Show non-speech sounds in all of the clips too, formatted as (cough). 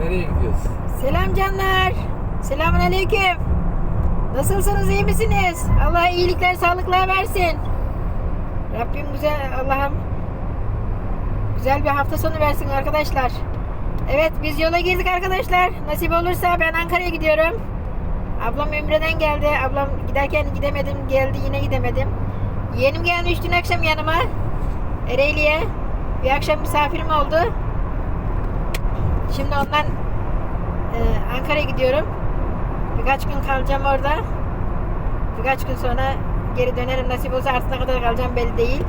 Nereye gidiyoruz? Selam canlar. Selamun aleyküm. Nasılsınız iyi misiniz? Allah iyilikler sağlıklar versin. Rabbim güzel Allah'ım güzel bir hafta sonu versin arkadaşlar. Evet biz yola girdik arkadaşlar. Nasip olursa ben Ankara'ya gidiyorum. Ablam Ümre'den geldi. Ablam giderken gidemedim. Geldi yine gidemedim. Yeğenim gelmiş dün akşam yanıma. Ereğli'ye. Bir akşam misafirim oldu. Şimdi ondan ee, Ankara'ya gidiyorum. Birkaç gün kalacağım orada. Birkaç gün sonra geri dönerim. Nasip olsa artık ne kadar kalacağım belli değil.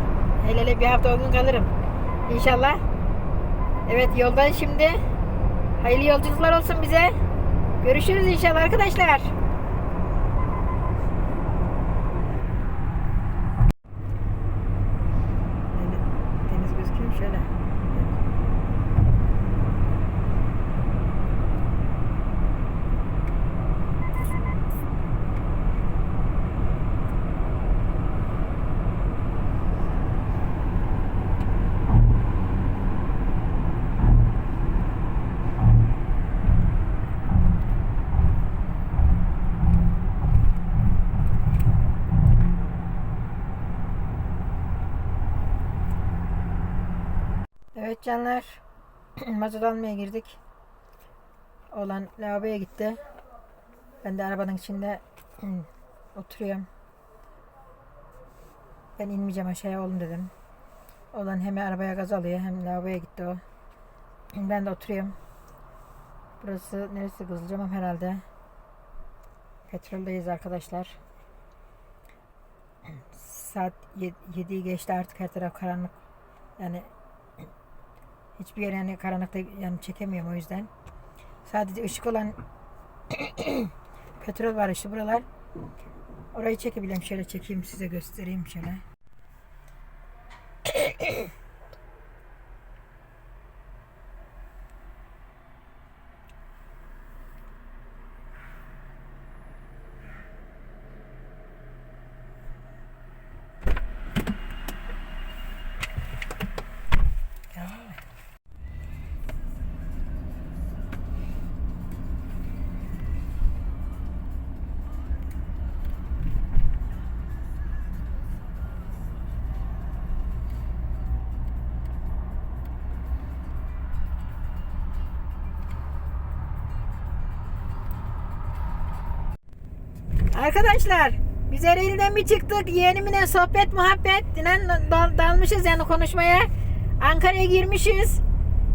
Hele hele bir hafta on gün kalırım. İnşallah. Evet yolda şimdi. Hayırlı yolculuklar olsun bize. Görüşürüz inşallah arkadaşlar. Deniz gözüküyor şöyle. Evet canlar. (clears throat) Mazot almaya girdik. Olan lavaboya gitti. Ben de arabanın içinde (clears throat) oturuyorum. Ben inmeyeceğim aşağıya oğlum dedim. Olan hem arabaya gaz alıyor hem lavaboya gitti o. (clears throat) Ben de oturuyorum. Burası neresi Kızılcamam herhalde. Petroldeyiz arkadaşlar. Saat 7'yi geçti artık her taraf karanlık. Yani Hiçbir yer yani karanlıkta yani çekemiyorum o yüzden. Sadece ışık olan (coughs) petrol var işte buralar. Orayı çekebilirim. Şöyle çekeyim size göstereyim şöyle. (coughs) Arkadaşlar biz Ereğli'den bir çıktık. Yeğenimle sohbet muhabbet dinen dal- dalmışız yani konuşmaya. Ankara'ya girmişiz.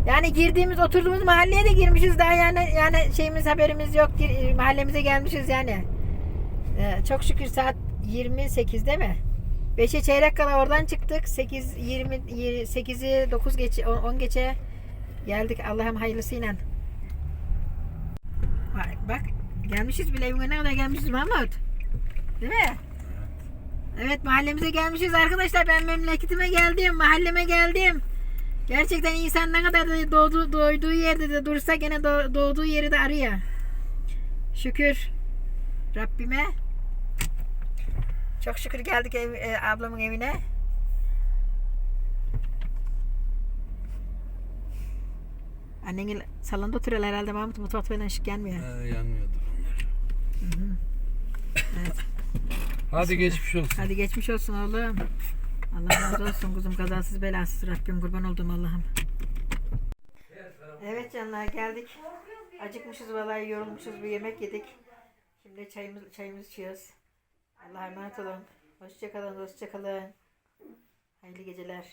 Yani girdiğimiz oturduğumuz mahalleye de girmişiz daha yani yani şeyimiz haberimiz yok. Gir- Mahallemize gelmişiz yani. Ee, çok şükür saat 28 değil mi? 5'e çeyrek kala oradan çıktık. 8 20 8'i 9 geçe 10 geçe geldik Allah'ım hayırlısıyla. Bak gelmişiz bile evine kadar gelmişiz Mahmut. Değil mi? Evet mahallemize gelmişiz arkadaşlar. Ben memleketime geldim. Mahalleme geldim. Gerçekten insan ne kadar da doğdu, doyduğu yerde de dursa gene doğ- doğduğu yeri de arıyor. Şükür Rabbime. Çok şükür geldik ev, e, ablamın evine. Annen salonda oturuyor herhalde Mahmut mutfak falan ışık gelmiyor. Ha, yanmıyordur onlar. Evet. Hadi geçmiş olsun. Hadi geçmiş olsun oğlum. Allah razı olsun kuzum kazasız belasız Rabbim kurban oldum Allah'ım. Evet canlar geldik. Acıkmışız vallahi yorulmuşuz bir yemek yedik. Şimdi çayımız çayımız içiyoruz. Allah'a emanet olun. Hoşçakalın, hoşçakalın. Hayırlı geceler.